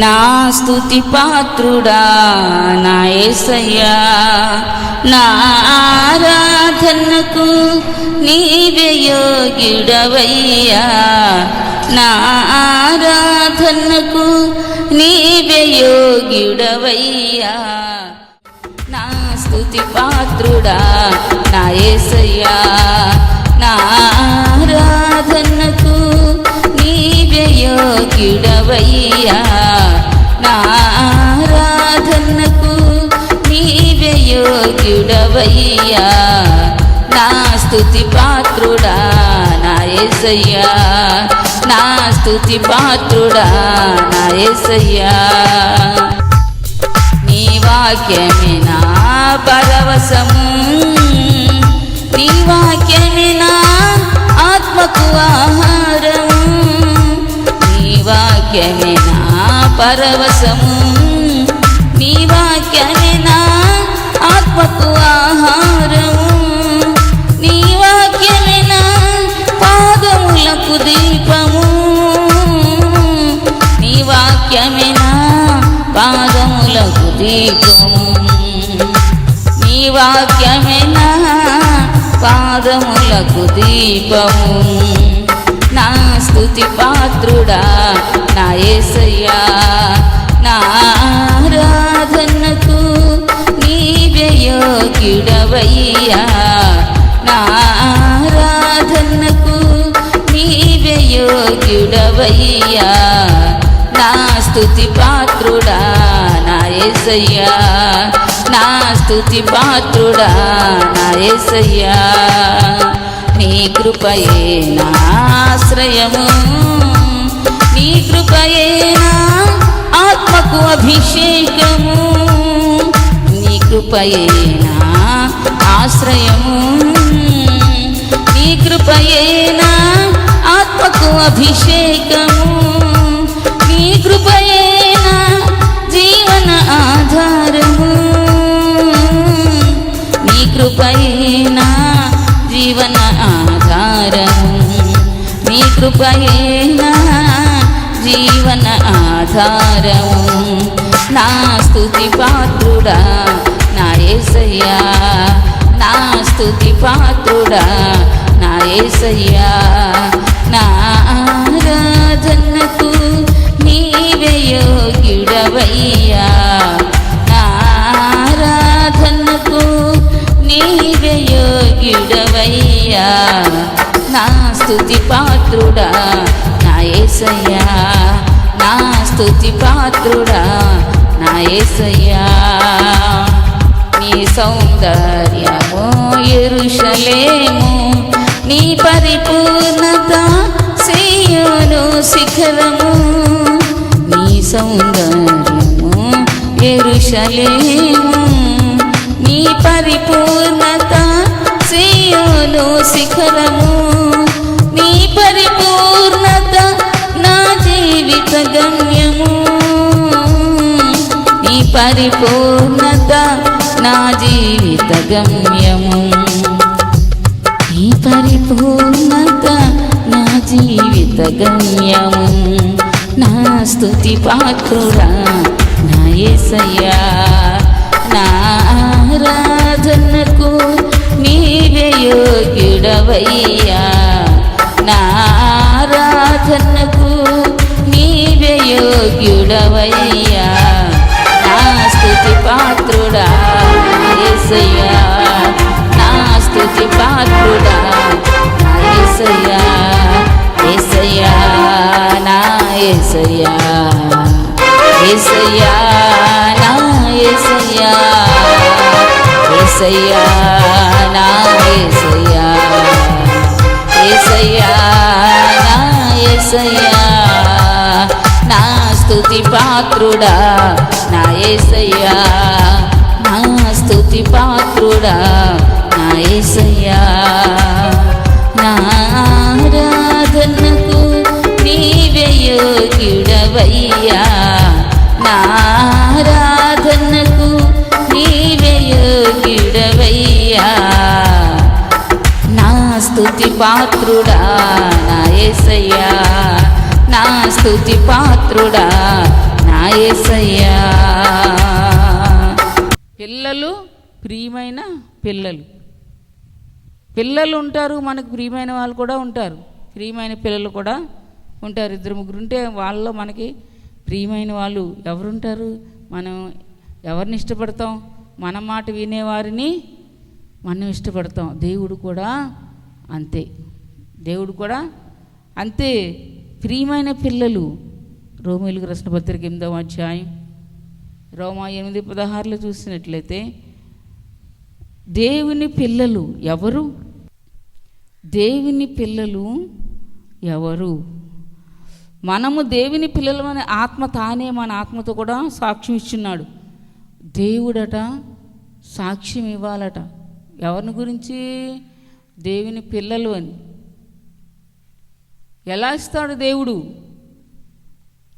నా స్థుతి పాత్రుడా నా ఏసయ్యా నా ఆరాధనకు నీవే యోగ్యుడవయ్యా. నా ఆరాధనకు నీవే యోగ్యుడవయ్యా. నా స్థుతి పాత్రుడా నా ఏసయ్యా నా ఆరాధనకు నీవే యోగ్యుడవయ్యా. కన్నకు నీవే యోగ్యుడవయ్యా. నా స్థుతి పాత్రుడా నా ఏసయ్యా. నా స్థుతి పాత్రుడా నా ఏసయ్యా. నీ వాక్యమే నా పరవశము నీ వాక్యమే నా ఆత్మకు ఆహారము నీ వాక్యమే నా పరవశము నీ వాక్యమే నా ఆత్మకు ఆహారము. నీ వాక్యమే నా పాదములకు దీపము. నీ వాక్యమే నా పాదములకు దీపము. నీ వాక్యమే నా పాదములకు దీపము. నా స్థుతి పాత్రుడా నా ఏసయ్యా నా ఆరాధనకు నీవే యోగ్యుడవయ్యా నా ఆరాధనకు నీవే యోగ్యుడవయ్యా నా స్థుతి పాత్రుడా నా ఏసయ్యా. నా స్థుతి పాత్రుడా నా ఏసయ్యా. నీ కృపయే నా ఆశ్రయము. నీ కృపయే నా నాకు అభిషేకము నీ కృపయే ఆశ్రయము. నీ కృపయే ఆత్మకు అభిషేకము. నీ కృపయే జీవన ఆధారము. నీ కృపయే జీవన ఆధారము. నీ కృపయే జీవన ఆధారము. స్థుతి పాత్రుడా నా ఏసయ్యా. నా స్థుతి పాత్రుడా నా ఏసయ్యా. నా ఆరాధనకు నీవే యోగ్యుడవయ్యా. నా ఆరాధనకు నీవే యోగ్యుడవయ్యా. నా స్థుతి పాత్రుడా నా ఏసయ్యా. నా స్థుతి పాత్రుడా ఏసయ్యా నీ సౌందర్యము ఎరుషలేము. నీ పరిపూర్ణత సేయోను శిఖరము. నీ సౌందర్యము ఎరుషలేము. నీ పరిపూర్ణత సేయోను శిఖరము. పరిపూర్ణత నా జీవిత గమ్యము. నీ పరిపూర్ణత నా జీవిత గమ్యము. నా స్తుతి పాత్రుడా నా ఏసయ్యా నా ఆరాధనకు నీవే యోగ్యుడవయ్యా. నా ఆరాధనకు నీవే యోగ్యుడవయ్యా. నా యేసయ్యా నా యేసయ్యా యేసయ్యా నా యేసయ్యా యేసయ్యా నా యేసయ్యా నా స్తుతి పాత్రుడా నా ఏసయ్యా నా స్తుతి పాత్రుడా నా యేసయ్యా నా ఆరాధనకు యోగ్యుడవయ్యా నారాధనకు నీవే యోగ్యుడవయ్యా నా స్తుతి పాత్రుడా నాయసయ్యా నా స్తుతి పాత్రుడా నాయసయ్యా పిల్లలు ప్రియమైన పిల్లలు. పిల్లలు ఉంటారు మనకు ప్రియమైన వాళ్ళు కూడా ఉంటారు. ప్రియమైన పిల్లలు కూడా ఉంటారు. ఇద్దరు ముగ్గురు ఉంటే వాళ్ళలో మనకి ప్రియమైన వాళ్ళు ఎవరుంటారు? మనం ఎవరిని ఇష్టపడతాం? మన మాట వినేవారిని మనం ఇష్టపడతాం. దేవుడు కూడా అంతే. దేవుడు కూడా అంతే. ప్రియమైన పిల్లలు. రోమిలకు రాసిన పత్రిక ఎనిమిదవ అధ్యాయం. రోమా ఎనిమిది పదహారులో చూసినట్లయితే దేవుని పిల్లలు ఎవరు? దేవుని పిల్లలు ఎవరు? మనము దేవుని పిల్లలమని ఆత్మ తానే మన ఆత్మతో కూడా సాక్ష్యం ఇచ్చున్నాడు. దేవుడట సాక్ష్యం ఇవ్వాలట. ఎవరిని గురించి? దేవుని పిల్లలు అని. ఎలా ఇస్తాడు దేవుడు?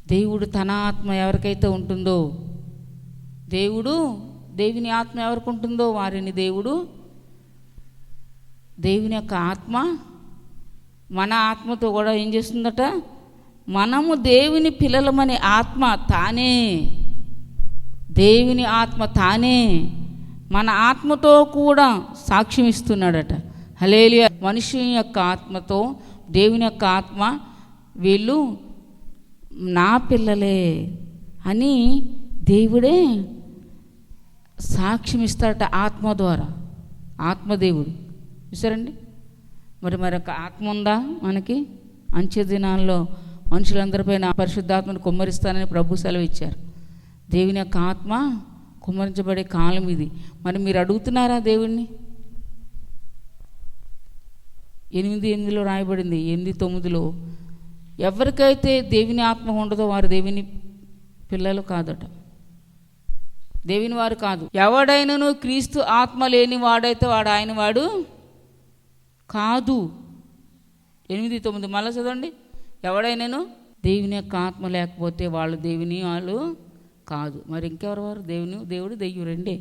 దేవుడు తన ఆత్మ ఎవరికైతే ఉంటుందో దేవుడు దేవుని ఆత్మ ఎవరికి ఉంటుందో వారిని దేవుడు దేవుని యొక్క ఆత్మ మన ఆత్మతో కూడా ఏం చేస్తుందట? మనము దేవుని పిల్లలమని ఆత్మ తానే. దేవుని ఆత్మ తానే. మన ఆత్మతో కూడా సాక్ష్యం ఇస్తున్నాడట. హలేలియ మనిషి యొక్క ఆత్మతో దేవుని యొక్క ఆత్మ వీళ్ళు నా పిల్లలే అని దేవుడే సాక్ష్యం ఇస్తాడట ఆత్మ ద్వారా. ఆత్మదేవుడు. చూసారండి? మరి మరొక ఆత్మ ఉందా మనకి? అంచె దినాల్లో మనుషులందరిపైన పరిశుద్ధాత్మను కుమ్మరిస్తానని ప్రభు సెలవు ఇచ్చారు దేవుని యొక్క ఆత్మ కుమ్మరించబడే కాలం ఇది. మరి మీరు అడుగుతున్నారా దేవుణ్ణి? ఎనిమిది ఎనిమిదిలో రాయబడింది ఎనిమిది తొమ్మిదిలో ఎవరికైతే దేవుని ఆత్మ ఉండదో వారు దేవుని పిల్లలు కాదట. దేవుని వారు కాదు. ఎవడైనను క్రీస్తు ఆత్మ లేని వాడైతే వాడు ఆయన వాడు కాదు. ఎనిమిది తొమ్మిది మళ్ళీ చదవండి. ఎవడైనాను? దేవుని యొక్క ఆత్మ లేకపోతే వాళ్ళు దేవుని వాళ్ళు కాదు. మరి ఇంకెవరు వారు? దేవుని దేవుడు దెయ్యం రెండే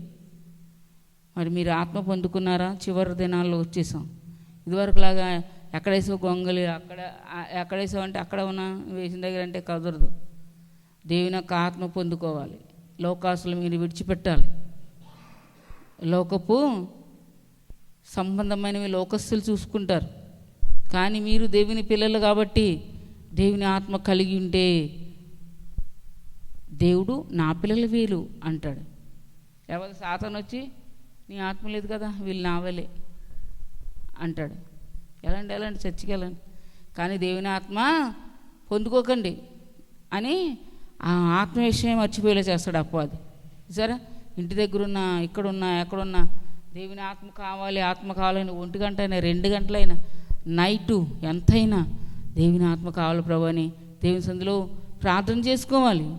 మరి మీరు ఆత్మ పొందుకున్నారా? చివరి దినాల్లో వచ్చేసాం. ఇదివరకులాగా ఎక్కడేసో గొంగలి అక్కడ ఎక్కడేసో అంటే అక్కడ ఉన్న వేసిన దగ్గర అంటే కదరదు. దేవుని యొక్క ఆత్మ పొందుకోవాలి. లోకాసులు మీరు విడిచిపెట్టాలి. లోకపు సంబంధమైనవి లోకస్తులు చూసుకుంటారు. కానీ మీరు దేవుని పిల్లలు కాబట్టి దేవుని ఆత్మ కలిగి ఉంటే దేవుడు నా పిల్లలు వీలు అంటాడు. ఎవరు సాతను వచ్చి నీ ఆత్మ లేదు కదా వీళ్ళు నావలే అంటాడు. ఎలాంటి ఎలాంటి చర్చికి వెళ్ళండి కానీ దేవుని ఆత్మ పొందుకోకండి అని ఆ ఆత్మ విషయం మర్చిపోయేలా చేస్తాడు అపవాది సరే ఇంటి దగ్గర ఉన్నా ఇక్కడున్నా ఎక్కడున్నా దేవుని ఆత్మ కావాలి ఆత్మ కావాలని ఒంటి గంట అయినా రెండు గంటలైనా నైటు ఎంతైనా దేవుని ఆత్మ కావాలి ప్రభు అని దేవుని సందులో ప్రార్థన చేసుకోవాలి.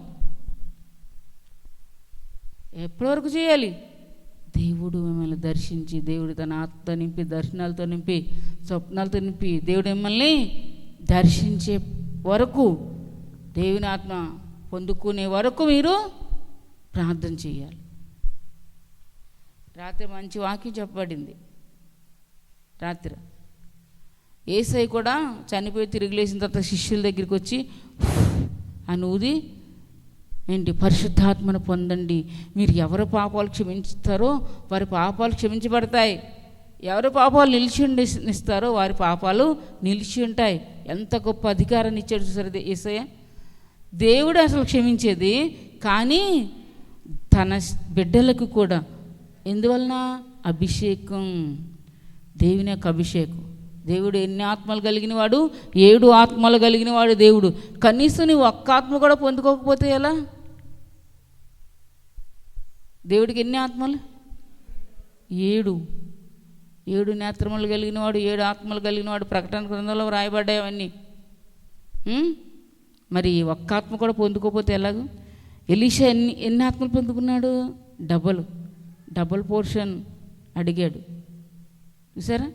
ఎప్పటివరకు చేయాలి? దేవుడు మిమ్మల్ని దర్శించి దేవుడు తన ఆత్మతో నింపి దర్శనాలతో నింపి స్వప్నాలతో నింపి దేవుడు మిమ్మల్ని దర్శించే వరకు దేవుని ఆత్మ పొందుకునే వరకు మీరు ప్రార్థన చేయాలి. రాత్రి మంచి వాక్యం చెప్పబడింది. రాత్రి ఏసై కూడా చనిపోయి తిరిగి లేచిన తర్వాత శిష్యుల దగ్గరికి వచ్చి అని ఊది ఏంటి పరిశుద్ధాత్మను పొందండి. మీరు ఎవరు పాపాలు క్షమించుతారో వారి పాపాలు క్షమించబడతాయి. ఎవరి పాపాలు నిలిచి ఉండి ఇస్తారో వారి పాపాలు నిలిచి ఉంటాయి. ఎంత గొప్ప అధికారాన్ని ఇచ్చాడు చూసారు ఏసయ్య? దేవుడు అసలు క్షమించేది కానీ తన బిడ్డలకు కూడా. ఎందువలన? అభిషేకం. దేవుని యొక్క అభిషేకం. దేవుడు ఎన్ని ఆత్మలు కలిగిన వాడు ఏడు ఆత్మలు కలిగిన వాడు దేవుడు. కనీసం నువ్వు ఒక్క ఆత్మ కూడా పొందుకోకపోతే ఎలా? దేవుడికి ఎన్ని ఆత్మలు? ఏడు. ఏడు నేత్రములు కలిగిన వాడు ఏడు ఆత్మలు కలిగిన వాడు ప్రకటన గ్రంథంలో రాయబడ్డాయి అవన్నీ. మరి ఒక్క ఆత్మ కూడా పొందుకోకపోతే ఎలాగో? ఎలీషా ఎన్ని ఎన్ని ఆత్మలు పొందుకున్నాడు? డబల్. డబల్ పోర్షన్ అడిగాడు. చూసారా?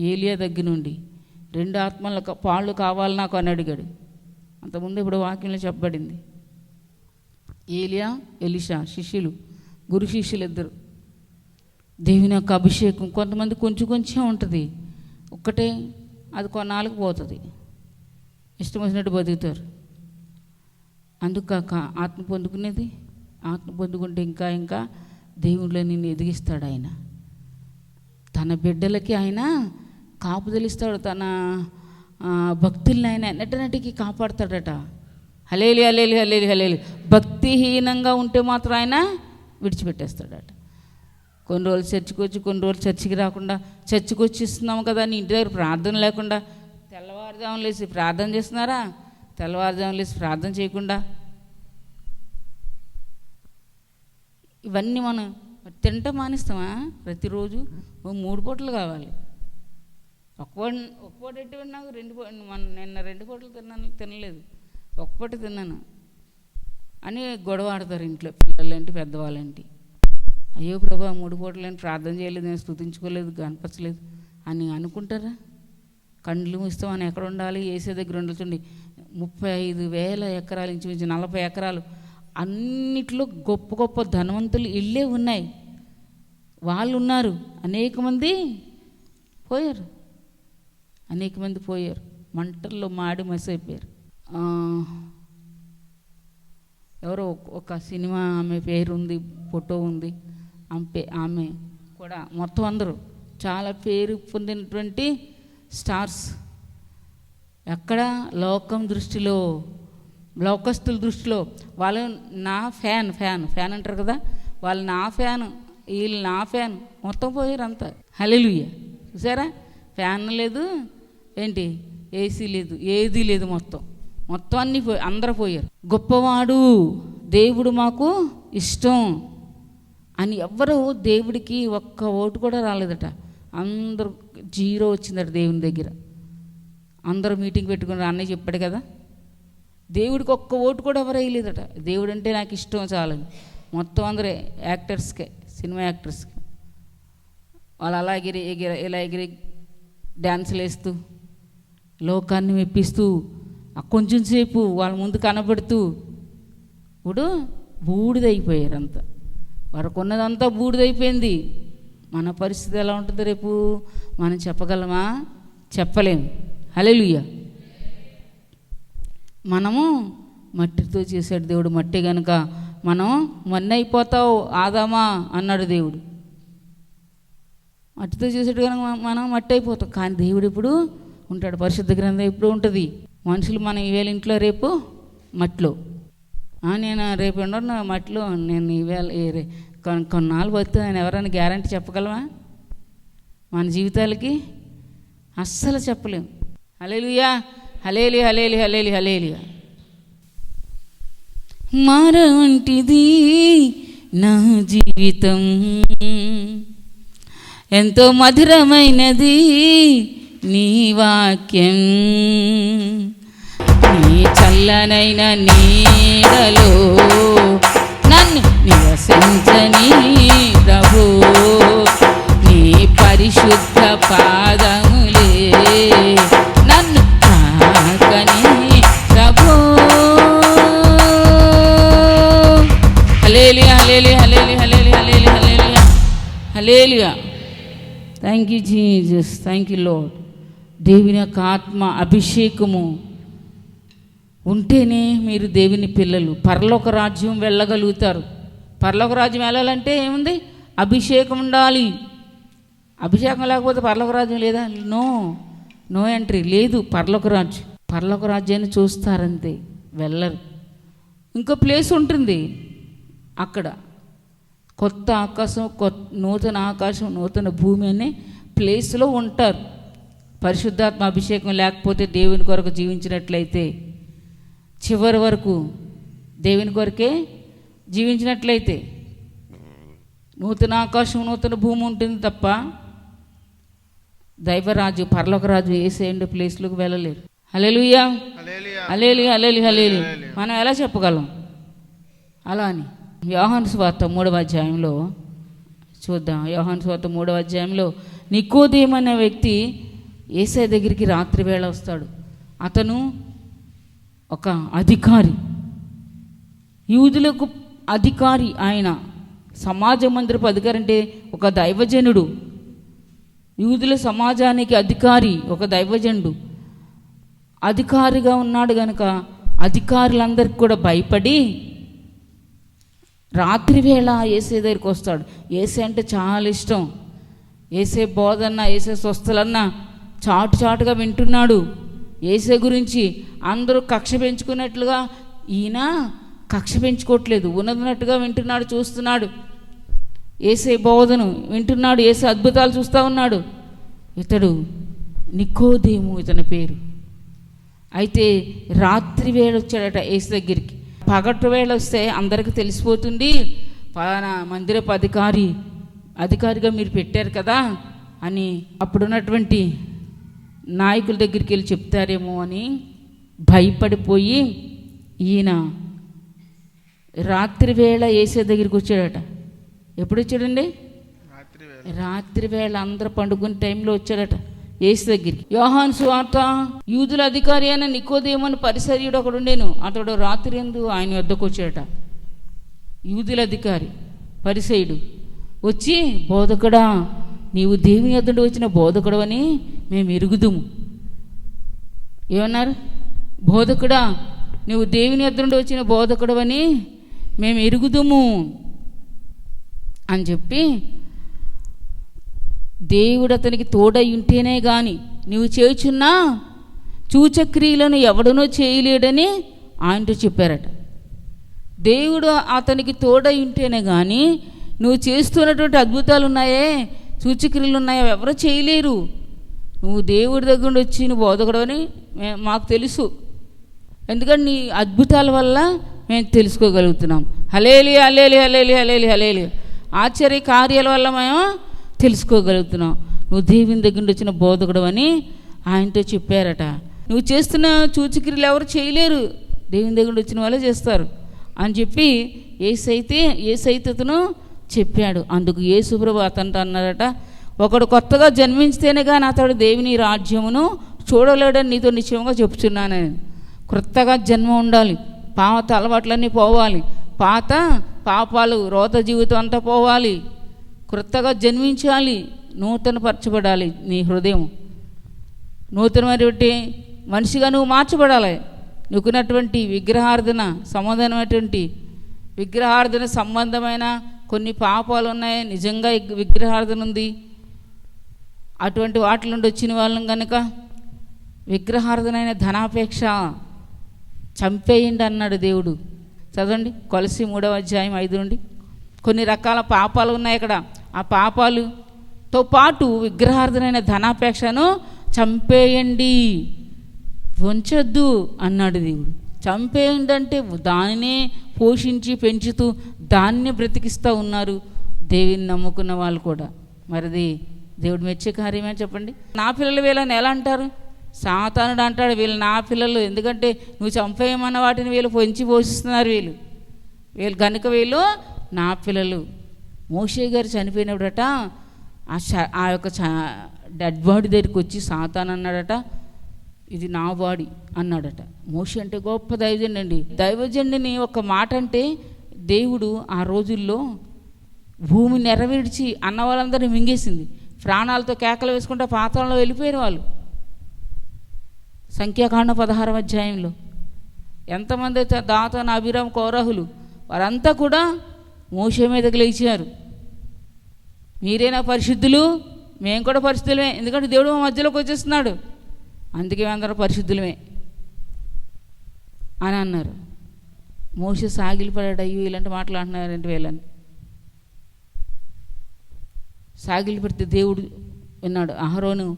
ఏలియా దగ్గర నుండి రెండు ఆత్మల పాళ్ళు కావాలి నాకు అని అడిగాడు. అంతకుముందు ఇప్పుడు వాక్యంలో చెప్పబడింది. ఏలియా ఎలిషా శిష్యులు గురు శిష్యులు ఇద్దరు. దేవుని యొక్క అభిషేకం కొంతమంది కొంచెం కొంచెం ఉంటుంది. ఒక్కటే అది కొన్నాళ్ళకి పోతుంది. ఇష్టం వచ్చినట్టు బతుకుతారు. అందుకాక ఆత్మ పొందుకునేది ఆత్మ పొందుకుంటే ఇంకా ఇంకా దేవుళ్ళని నిన్ను ఎదిగిస్తాడు ఆయన. తన బిడ్డలకి ఆయన కాపుదలిస్తాడు తన ఆ, భక్తుల్ని ఆయన ఎన్నటన్నిటికీ కాపాడతాడట. హలేలి హలేలి హలేలి హలేలి భక్తిహీనంగా ఉంటే మాత్రం ఆయన విడిచిపెట్టేస్తాడట. కొన్ని రోజులు చర్చికి వచ్చి కొన్ని రోజులు చర్చికి రాకుండా చర్చికి వచ్చి ఇస్తున్నాము కదా నీ ఇంటి దగ్గర ప్రార్థన లేకుండా. తెల్లవారుజామున లేచి ప్రార్థన చేస్తున్నారా? తెల్లవారుజామున లేచి ప్రార్థన చేయకుండా. ఇవన్నీ మనం తింట మానేస్తామా? ప్రతిరోజు ఓ మూడు పూటలు కావాలి. ఒక పూట ఒక పూట ఎట్టి నాకు రెండు పూట మన నిన్న రెండు పూటలు తిన్నాను తినలేదు. ఒక పూట తిన్నాను. అని గొడవ ఆడతారు ఇంట్లో పిల్లలేంటి పెద్దవాళ్ళేంటి. అయ్యో ప్రభా మూడు పూటలేని ప్రార్థన చేయలేదు నేను స్థుతించుకోలేదు కనపరచలేదు అని అనుకుంటారా? కండ్లు ముస్తాం అని ఎక్కడ ఉండాలి? ఏసే దగ్గర ఉండాల్సిండి ముప్పై ఐదు వేల ఎకరాలు ఇంచుమించు నలభై ఎకరాలు. అన్నిట్లో గొప్ప గొప్ప ధనవంతులు ఇళ్ళే ఉన్నాయి. వాళ్ళు ఉన్నారు అనేక మంది పోయారు. అనేక మంది పోయారు. మంటల్లో మాడి మసైపోయారు. ఎవరో ఒక- సినిమా ఆమె పేరు ఉంది ఫోటో ఉంది. ఆమె పే- ఆమె కూడా మొత్తం అందరూ చాలా పేరు పొందినటువంటి స్టార్స్. ఎక్కడ లోకం దృష్టిలో లోకస్తుల దృష్టిలో వాళ్ళు నా ఫ్యాన్ ఫ్యాన్ ఫ్యాన్ అంటారు కదా. వాళ్ళు నా ఫ్యాన్ వీళ్ళు నా ఫ్యాన్. మొత్తం పోయారు అంతా హలెలుయ్య చూసారా? ఫ్యాన్ లేదు ఏంటి? ఏసీ లేదు ఏది లేదు మొత్తం. మొత్తం అన్నీ పోయి అందరూ పోయారు. గొప్పవాడు దేవుడు మాకు ఇష్టం అని ఎవ్వరు దేవుడికి ఒక్క ఓటు కూడా రాలేదట. అందరూ జీరో వచ్చిందట దేవుని దగ్గర. అందరూ మీటింగ్ పెట్టుకుని అన్నయ్య చెప్పాడు కదా. దేవుడికి ఒక్క ఓటు కూడా ఎవరు వేయలేదట. దేవుడు అంటే నాకు ఇష్టం చాలని. మొత్తం అందరూ యాక్టర్స్కే సినిమా యాక్టర్స్కి. వాళ్ళు అలా ఎగిరి ఎగిరి ఇలా ఎగిరి డ్యాన్సులు వేస్తూ లోకాన్ని మెప్పిస్తూ ఆ కొంచెం సేపు వాళ్ళ ముందు కనబడుతూ ఇప్పుడు బూడిదైపోయారు అంతా వరకు ఉన్నదంతా బూడిదైపోయింది. మన పరిస్థితి ఎలా ఉంటుంది రేపు మనం చెప్పగలమా? చెప్పలేము హలెలుయ్య మనము మట్టితో చేశాడు దేవుడు మట్టి కనుక మనం మొన్న అయిపోతావు ఆదామా అన్నాడు దేవుడు. మట్టితో చేసేట్టు కనుక మనం- మనం మట్టి అయిపోతాం కానీ దేవుడు ఇప్పుడు ఉంటాడు. పరిశుద్ధ గ్రంథం ఎప్పుడు ఉంటుంది? మనుషులు మనం ఈవేళ ఇంట్లో రేపు మట్లో. నేను రేపు ఉండను మట్లో నేను ఈవేళ కొన్నాళ్ళు బతుకుతా నేను ఎవరైనా గ్యారంటీ చెప్పగలవా? మన జీవితాలకి? అస్సలు చెప్పలేం. హలేలుయా హలేలి హలేలి హలేలి హలేలియా మారవంటిది నా జీవితం. ఎంతో మధురమైనది నీ వాక్యం. నీ చల్లనైన నీడలో నన్ను నివసించని ప్రభు నీ పరిశుద్ధ పాదములే నన్ను కాకని ప్రభు. హలేలి హలేలి హలేలి హలేలి హలేలి hallelujah hallelujah thank you Jesus thank you lord దేవుని యొక్క ఆత్మ అభిషేకము ఉంటేనే మీరు దేవుని పిల్లలు. పరలోక రాజ్యం వెళ్ళగలుగుతారు. పరలోక రాజ్యం వెళ్ళాలంటే ఏముంది? అభిషేకం ఉండాలి. అభిషేకం లేకపోతే పర్లోక రాజ్యం లేదా? నో. నో ఎంట్రీ లేదు పర్లోక రాజ్యం. పరలోక రాజ్యాన్ని చూస్తారంతే. వెళ్ళరు. ఇంకో ప్లేస్ ఉంటుంది. అక్కడ. కొత్త ఆకాశం కొత్త నూతన ఆకాశం నూతన భూమి అనే ప్లేస్లో ఉంటారు. పరిశుద్ధాత్మ అభిషేకం లేకపోతే దేవుని కొరకు జీవించినట్లయితే చివరి వరకు దేవుని కొరకే జీవించినట్లయితే నూతన ఆకాశం నూతన భూమి ఉంటుంది తప్ప దైవరాజు పర్లోకరాజు వేసేయండి ప్లేస్లోకి వెళ్ళలేరు. హలేలుయ్యా హల్లెలూయా. హలేలి హలేలి హలేలి మనం ఎలా చెప్పగలం? అలా అని. యోహాను స్వార్త మూడవ అధ్యాయంలో చూద్దాం. యోహాను స్వార్త మూడవ అధ్యాయంలో నికోదేం అనే వ్యక్తి ఏసై దగ్గరికి రాత్రి వేళ వస్తాడు. అతను ఒక అధికారి. యూదులకు అధికారి ఆయన. సమాజ మందిరపు అధికారి అంటే ఒక దైవజనుడు. యూదుల సమాజానికి అధికారి ఒక దైవజనుడు. అధికారిగా ఉన్నాడు గనుక అధికారులందరికీ కూడా భయపడి రాత్రి వేళ ఏసే దగ్గరికి వస్తాడు. ఏసే అంటే చాలా ఇష్టం. ఏసే బోధన్నా ఏసే స్వస్థలన్నా చాటు చాటుగా వింటున్నాడు. ఏసే గురించి అందరూ కక్ష పెంచుకున్నట్లుగా ఈయన కక్ష పెంచుకోవట్లేదు. ఉన్నదినట్టుగా వింటున్నాడు చూస్తున్నాడు. ఏసే బోధను వింటున్నాడు ఏసే అద్భుతాలు చూస్తూ ఉన్నాడు. ఇతడు నికోదేము ఇతని పేరు. అయితే రాత్రి వేళ వచ్చాడట ఏసు దగ్గరికి. పగటి వేళ వస్తే అందరికీ తెలిసిపోతుంది పలానా మందిరపు అధికారి అధికారిగా మీరు పెట్టారు కదా అని అప్పుడున్నటువంటి నాయకుల దగ్గరికి వెళ్ళి చెప్తారేమో అని భయపడిపోయి ఈయన రాత్రి వేళ ఏసే దగ్గరికి వచ్చాడట. ఎప్పుడు వచ్చాడండి? రాత్రి వేళ. రాత్రి వేళ అందరూ పండుకునే టైంలో వచ్చాడట ఏసు దగ్గరికి. యోహాన్ సువార్త యూదుల అధికారి అయిన నికోదేమని పరిసర్యుడు ఒకడు ఉండేను. అతడు రాత్రి ఎందు ఆయన వద్దకు వచ్చాడట. యూదుల అధికారి పరిసయుడు వచ్చి బోధకుడా నీవు దేవుని యొద్ద వచ్చిన బోధకుడు అని మేము ఎరుగుదుము ఏమన్నారు? బోధకుడా నువ్వు దేవుని ఎద్దరుండి వచ్చిన బోధకుడు అని మేము ఎరుగుదుము అని చెప్పి దేవుడు అతనికి తోడై ఉంటేనే గాని నువ్వు చేయుచున్న చూచక్రియలను ఎవడనో చేయలేడని ఆయనతో చెప్పారట. దేవుడు అతనికి తోడై ఉంటేనే కానీ నువ్వు చేస్తున్నటువంటి అద్భుతాలు ఉన్నాయే సూచక్రియలు ఉన్నాయో ఎవరో చేయలేరు. నువ్వు దేవుడి దగ్గర నుండి వచ్చి నువ్వు బోధకుడు అని మాకు తెలుసు. ఎందుకంటే నీ అద్భుతాల వల్ల మేము తెలుసుకోగలుగుతున్నాం. హలేలి హలేలి హలేలి హలేలి హలేలి ఆశ్చర్య కార్యాల వల్ల మేము తెలుసుకోగలుగుతున్నాం. నువ్వు దేవుని దగ్గర నుండి వచ్చిన బోధకుడు అని ఆయనతో చెప్పారట. నువ్వు చేస్తున్న సూచక్రియలు ఎవరు చేయలేరు. దేవుని దగ్గర నుండి వచ్చిన వాళ్ళే చేస్తారు. అని చెప్పి ఏసైతే అతను చెప్పాడు. అందుకు యేసుప్రభు అతనితో అన్నాడట ఒకడు కొత్తగా జన్మించితేనే కానీ అతడు దేవుని రాజ్యమును చూడలేడని నీతో నిశ్చయంగా చెప్తున్నాను. నేను క్రొత్తగా జన్మ ఉండాలి. పాత అలవాట్లన్నీ పోవాలి. పాత పాపాలు రోత జీవితం అంతా పోవాలి. క్రొత్తగా జన్మించాలి. నూతన పరచబడాలి నీ హృదయం. నూతనమైనటువంటి మనిషిగా నువ్వు మార్చబడాలి. నువ్వుకున్నటువంటి విగ్రహార్థన సంబంధమైనటువంటి విగ్రహార్థన సంబంధమైన కొన్ని పాపాలు ఉన్నాయి నిజంగా విగ్రహార్థన ఉంది. అటువంటి వాటి నుండి వచ్చిన వాళ్ళం కనుక విగ్రహార్థనైన ధనాపేక్ష చంపేయండి అన్నాడు దేవుడు. చదవండి కొలసి మూడవ అధ్యాయం ఐదు నుండి. కొన్ని రకాల పాపాలు ఉన్నాయి ఇక్కడ ఆ పాపాలుతో పాటు విగ్రహార్థనైన ధనాపేక్షను చంపేయండి ఉంచొద్దు అన్నాడు దేవుడు. చంపేయండి అంటే దానినే పోషించి పెంచుతూ దాన్ని బ్రతికిస్తూ ఉన్నారు. దేవిని నమ్ముకున్న వాళ్ళు కూడా. మరిది దేవుడు మెచ్చే కార్యమే చెప్పండి. నా పిల్లలు వీళ్ళని ఎలా అంటారు? సాతానుడు అంటాడు వీళ్ళు నా పిల్లలు ఎందుకంటే నువ్వు చంపేయమన్న వాటిని వీళ్ళు పొంచి పోషిస్తున్నారు వీళ్ళు. వీళ్ళు కనుక వీళ్ళు నా పిల్లలు. మోషే గారు చనిపోయినప్పుడట ఆ ఆ యొక్క చ- డెడ్ బాడీ దగ్గరికి వచ్చి సాతాన్ అన్నాడట ఇది నా బాడీ అన్నాడట. మోషి అంటే గొప్ప దైవజండి అండి. దైవజండిని ఒక మాట అంటే దేవుడు ఆ రోజుల్లో భూమి నెరవేర్చి అన్న వాళ్ళందరినీ మింగేసింది. ప్రాణాలతో కేకలు వేసుకుంటే పాత్రలో వెళ్ళిపోయారు వాళ్ళు. సంఖ్యాకాండ పదహారం అధ్యాయంలో. ఎంతమంది అయితే దాతన అభిరామ్ కౌరహులు వారంతా కూడా మోసే మీదకి లేచారు. మీరేనా పరిశుద్ధులు? మేము కూడా పరిశుద్ధులమే. ఎందుకంటే దేవుడు మా మధ్యలోకి వచ్చేస్తున్నాడు. అందుకే అందరూ పరిశుద్ధులమే అని అన్నారు. మోస సాగిలిపడాడు అయ్యో ఇలాంటి మాటలు అంటున్నారంటే వీళ్ళని సాగిలి పెడితే దేవుడు విన్నాడు అహరోను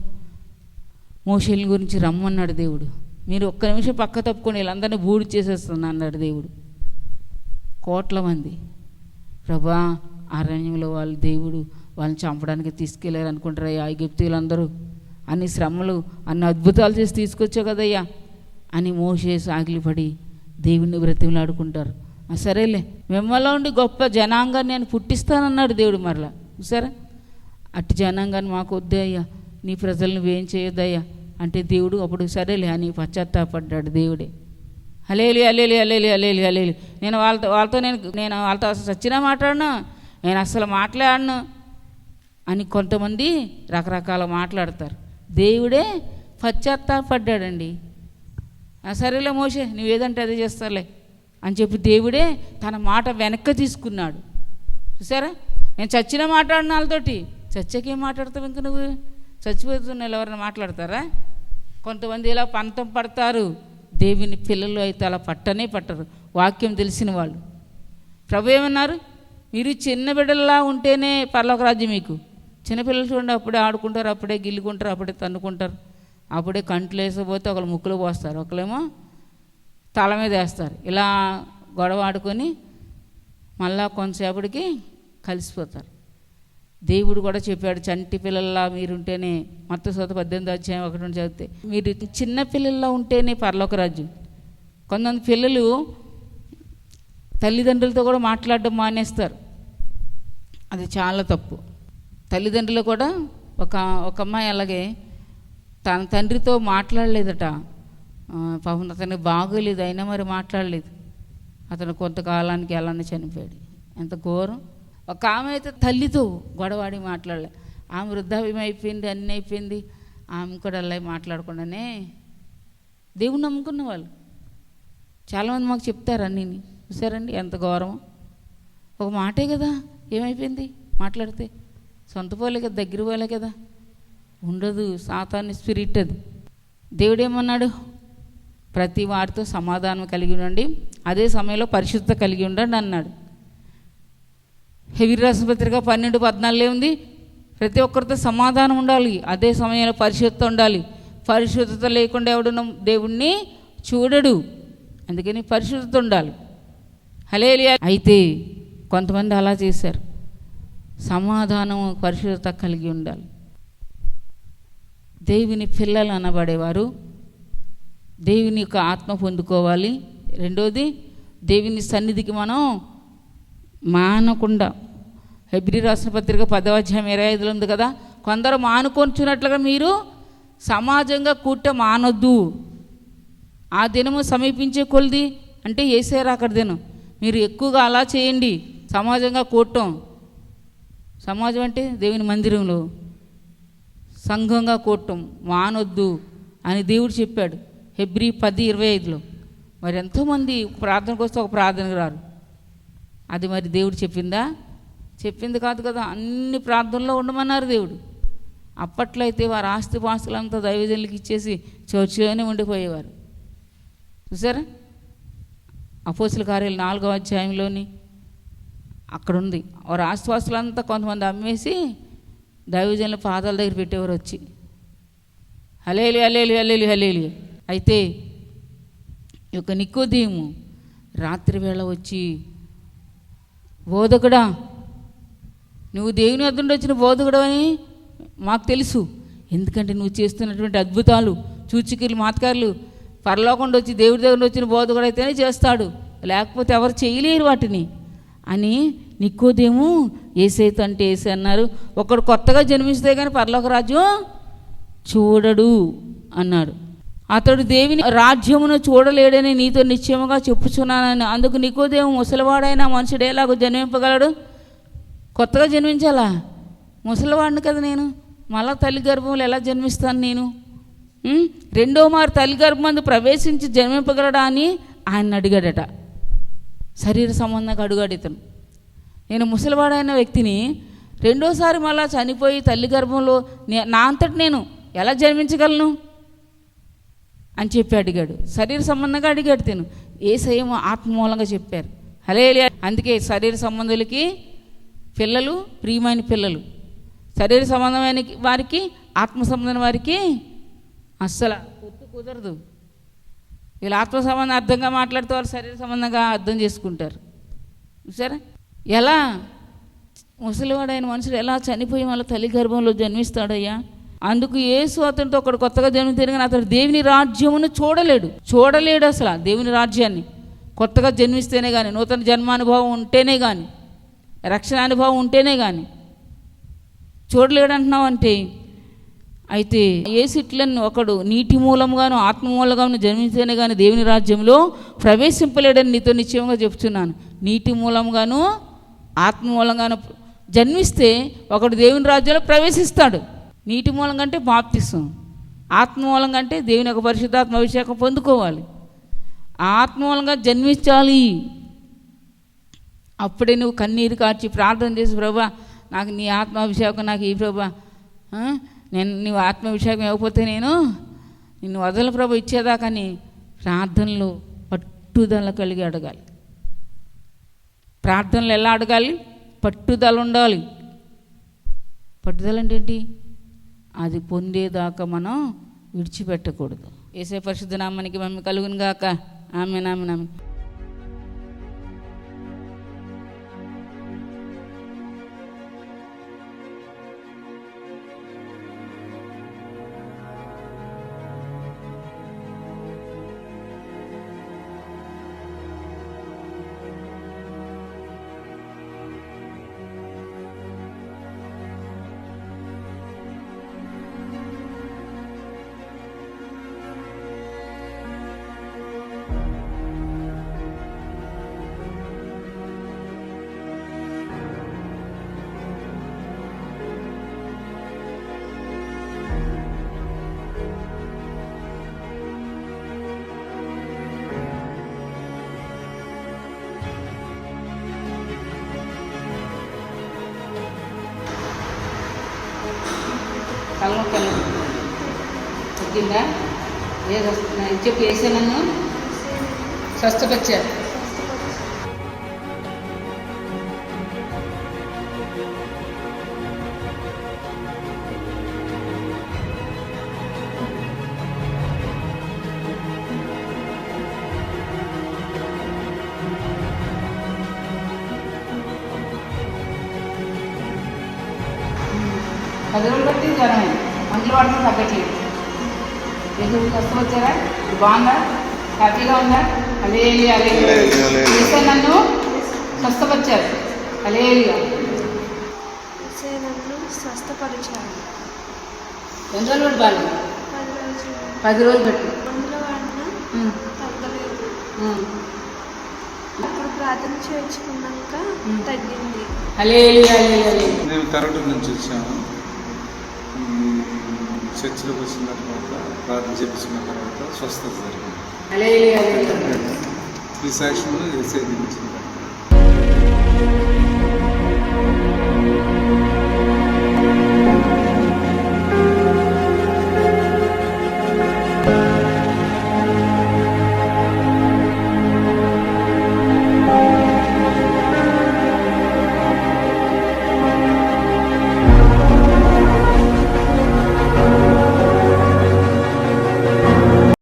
మోషేల గురించి రమ్మన్నాడు దేవుడు. మీరు ఒక్క నిమిషం పక్క తప్పుకొని వీళ్ళందరినీ బూడి చేసేస్తున్నా అన్నాడు దేవుడు. కోట్ల మంది. ప్రభా అరణ్యంలో వాళ్ళు దేవుడు వాళ్ళని చంపడానికి తీసుకెళ్ళారు అనుకుంటారయ్యా ఐగుప్తీయులందరూ? అన్ని శ్రమలు అన్ని అద్భుతాలు చేసి తీసుకొచ్చావు కదయ్యా అని మోసే సాగిలిపడి దేవుణ్ణి బ్రతిమలాడుకుంటారు. సరేలే మిమ్మల్ని ఉండి గొప్ప జనాంగాన్ని నేను పుట్టిస్తానన్నాడు దేవుడు మరలా. చూసారా? అట్టి జనాంగాన్ని మాకు వద్దే అయ్యా. నీ ప్రజలను వేం చేయొద్దయ్యా. అంటే దేవుడు అప్పుడు సరేలే అని పశ్చాత్తాపడ్డాడు దేవుడే. అలేలి హలేలి హలేలి హలేలి హలేలి. నేను వాళ్ళతో వాళ్ళతో నేను నేను వాళ్ళతో అసలు సచ్చినా మాట్లాడను? నేను అసలు మాట్లాడను అని కొంతమంది రకరకాల మాట్లాడతారు. దేవుడే పశ్చాత్తాపడ్డాడండి. "ఆ, సరేలే మోషే నువ్వేదంటే అదే చేస్తాలే అని చెప్పి దేవుడే తన మాట వెనక్కి తీసుకున్నాడు. చూసారా? నేను చచ్చిన మాట్లాడిన వాళ్ళతోటి. చచ్చకేం మాట్లాడతావు ఇంక నువ్వు? చచ్చిపోతున్న ఎవరైనా మాట్లాడతారా? కొంతమంది ఇలా పంతం పడతారు. దేవుని పిల్లలు అయితే అలా పట్టనే పట్టరు. వాక్యం తెలిసిన వాళ్ళు. ప్రభు ఏమన్నారు? మీరు చిన్న బిడ్డల్లా ఉంటేనే పర్లోకరాజ్యం మీకు. చిన్నపిల్లలు చూడండి అప్పుడే ఆడుకుంటారు అప్పుడే గిల్లుకుంటారు అప్పుడే తన్నుకుంటారు. అప్పుడే కంట్లు వేసపోతే ఒకళ్ళు ముక్కులు పోస్తారు. ఒకళ్ళేమో తల మీద వేస్తారు. ఇలా గొడవ ఆడుకొని మళ్ళా కొంతసేపటికి కలిసిపోతారు. దేవుడు కూడా చెప్పాడు చంటి పిల్లల్లా మీరుంటేనే మత్త సోత పద్దెనిమిది అధ్యాయం ఒకటి నుండి చదివితే మీరు చిన్న పిల్లల్లా ఉంటేనే పర్లోకరాజ్యం కొంతమంది పిల్లలు తల్లిదండ్రులతో కూడా మాట్లాడడం మానేస్తారు. అది చాలా తప్పు. తల్లిదండ్రులు కూడా ఒక ఒక అమ్మాయి అలాగే తన తండ్రితో మాట్లాడలేదట. పాపం అతనికి బాగోలేదు అయినా మరి మాట్లాడలేదు. అతను కొంతకాలానికి అలానే చనిపోయాడు. ఎంత ఘోరం. ఒక ఆమె అయితే తల్లితో గొడవాడి మాట్లాడలే. ఆమె వృద్ధాప్యం అయిపోయింది అన్నీ అయిపోయింది ఆమె కూడా అలా మాట్లాడకుండానే దేవుని నమ్ముకున్న వాళ్ళు. చాలామంది మాకు చెప్తారు అన్నీ చూసారండి ఎంత గౌరవం ఒక మాటే కదా ఏమైపోయింది? మాట్లాడితే సొంత పోలే కదా దగ్గర పోలే కదా. ఉండదు సాతాన్ని స్పిరిట్ అది. దేవుడేమన్నాడు? ప్రతి వారితో సమాధానం కలిగి ఉండండి. అదే సమయంలో పరిశుద్ధత కలిగి ఉండండి అన్నాడు. హెవీ రాసపత్రిక పన్నెండు పద్నాలుగులే ఉంది. ప్రతి ఒక్కరితో సమాధానం ఉండాలి. అదే సమయంలో పరిశుద్ధత ఉండాలి. పరిశుద్ధత లేకుండా ఎవడున్న దేవుణ్ణి చూడడు. అందుకని పరిశుద్ధత ఉండాలి. హలేలియా అయితే కొంతమంది అలా చేశారు. సమాధానం పరిశుద్ధత కలిగి ఉండాలి. దేవుని పిల్లలు అనబడేవారు. దేవుని యొక్క ఆత్మ పొందుకోవాలి. రెండోది దేవుని సన్నిధికి మనం మానకుండా. హెబ్రి రాసిన పత్రిక పదవాధ్యాయం ఇరవై ఐదులో ఉంది కదా? కొందరు మానుకొంచున్నట్లుగా మీరు సమాజంగా కూట మానొద్దు. ఆ దినము సమీపించే కొలిది అంటే వేసారు అక్కడ దినం. మీరు ఎక్కువగా అలా చేయండి. సమాజంగా కూడటం సమాజం అంటే దేవుని మందిరంలో. సంఘంగా కూడటం మానొద్దు అని దేవుడు చెప్పాడు. హెబ్రి పది ఇరవై ఐదులో. మరి ఎంతోమంది ప్రార్థనకు వస్తే ఒక ప్రార్థనకు రారు. అది మరి దేవుడు చెప్పిందా? చెప్పింది కాదు కదా. అన్ని ప్రార్థనలో ఉండమన్నారు దేవుడు. అప్పట్లో అయితే వారి ఆస్తిపాస్తులంతా పాస్తులంతా ఇచ్చేసి చర్చిలోనే ఉండిపోయేవారు. చూసారా? అపోసుల కార్యాలు నాలుగో అధ్యాయంలోని అక్కడ ఉంది వారు ఆస్తిపాస్తులంతా కొంతమంది అమ్మేసి దైవజనుల పాదాల దగ్గర పెట్టేవారు వచ్చి. హలేలు హలేలు హలేలు హలేలి. అయితే ఈ యొక్క నికోదేము రాత్రి వేళ వచ్చి బోధకుడా? నువ్వు దేవుని వద్ద నుండి వచ్చిన బోధకుడు అని మాకు తెలుసు. ఎందుకంటే నువ్వు చేస్తున్నటువంటి అద్భుతాలు చూచికలు మాతకారులు పరలోకుండా వచ్చి దేవుడి దగ్గర వచ్చిన బోధకుడు అయితేనే చేస్తాడు. లేకపోతే ఎవరు చేయలేరు వాటిని. అని నికోదేము? ఏసైతే అంటే ఏసే అన్నారు. ఒకడు కొత్తగా జన్మిస్తే కానీ పరలోక రాజ్యం చూడడు అన్నాడు. అతడు దేవిని రాజ్యమును చూడలేడని నీతో నిశ్చయముగా చెప్పుచున్నానని. అందుకు నికోదేము ముసలివాడైన మనుషుడు ఎలాగో జన్మింపగలడు? కొత్తగా జన్మించాలా? ముసలివాడిని కదా నేను. మళ్ళా తల్లి గర్భంలో ఎలా జన్మిస్తాను నేను? రెండో మారు తల్లి గర్భమందు ప్రవేశించి జన్మింపగలడా అని ఆయన అడిగాడట. శరీర సంబంధంగా అడుగాడు ఇతను. నేను ముసలివాడైన వ్యక్తిని రెండోసారి మళ్ళా చనిపోయి తల్లి గర్భంలో నా అంతటి నేను ఎలా జన్మించగలను? అని చెప్పి అడిగాడు. శరీర సంబంధంగా అడిగాడు తిను. ఏ సయమో ఆత్మ మూలంగా చెప్పారు. హలే అందుకే శరీర సంబంధులకి పిల్లలు ప్రియమైన పిల్లలు. శరీర సంబంధమైన వారికి ఆత్మ సంబంధమైన వారికి అస్సలు పొత్తు కుదరదు. వీళ్ళు ఆత్మ సంబంధం అర్థంగా మాట్లాడితే వాళ్ళు శరీర సంబంధంగా అర్థం చేసుకుంటారు. చూసారా ఎలా? ముసలివాడైన మనుషులు ఎలా చనిపోయి మళ్ళీ తల్లి గర్భంలో జన్మిస్తాడయ్యా? అందుకు యేసు అతనితో ఒకడు కొత్తగా జన్మ కానీ అతడు దేవుని రాజ్యమును చూడలేడు. చూడలేడు అసలు దేవుని రాజ్యాన్ని. కొత్తగా జన్మిస్తేనే కానీ నూతన జన్మానుభవం ఉంటేనే కానీ రక్షణ అనుభవం ఉంటేనే కానీ చూడలేడు అంటున్నావు అంటే అయితే ఏ సిట్లను ఒకడు నీటి మూలంగాను ఆత్మ మూలంగాను జన్మిస్తేనే కానీ దేవుని రాజ్యంలో ప్రవేశింపలేడని నీతో నిశ్చయంగా చెప్తున్నాను. నీటి మూలంగాను ఆత్మ మూలంగాను జన్మిస్తే ఒకడు దేవుని రాజ్యంలో ప్రవేశిస్తాడు. నీటి మూలంగా అంటే బాప్తిసం. ఆత్మ మూలంగా అంటే దేవుని యొక్క పరిశుద్ధాత్మ అభిషేకం పొందుకోవాలి. ఆత్మూలంగా జన్మించాలి. అప్పుడే నువ్వు కన్నీరు కార్చి ప్రార్థన చేసి ప్రభా నాకు నీ ఆత్మాభిషేకం నాకు ఈ ప్రభా నేను నీవు ఆత్మాభిషేకం ఇవ్వకపోతే నేను నిన్ను వదల ప్రభు ఇచ్చేదాకాని ప్రార్థనలు పట్టుదల కలిగి అడగాలి. ప్రార్థనలు ఎలా అడగాలి? పట్టుదల ఉండాలి. పట్టుదల అంటే ఏంటి? అది పొందేదాకా మనం విడిచిపెట్టకూడదు. ఏసే పరిశుద్ధ నామానికి మమ్మీ కలుగును గాక ఆమె నామె నామె తగ్గిందా ఏది వస్తున్నా చెప్పు వేసే నన్ను బాగుందా? హ్యాపీగా ఉందా? అలే అలే హల్లెలూయా, హల్లెలూయా. చేసే నన్ను? స్వస్థపరిచారు. అలేలుగా సే నన్ను స్వస్థపరిచాడు ఎన్ని రోజులు బట్టి బాగాలేదు పది రోజులు ఉమ్. అప్పుడు ప్రార్థన చేయించుకున్నాక మ్మ్. తగ్గింది. హల్లెలూయా, హల్లెలూయా. మేము కరోటం నుంచి వచ్చాము. చర్చిలోకి వచ్చిన తర్వాత ప్రార్థన చేపించిన తర్వాత స్వస్థత జరిగింది. ఈ సాక్ష్యంలో ఏసై దించింది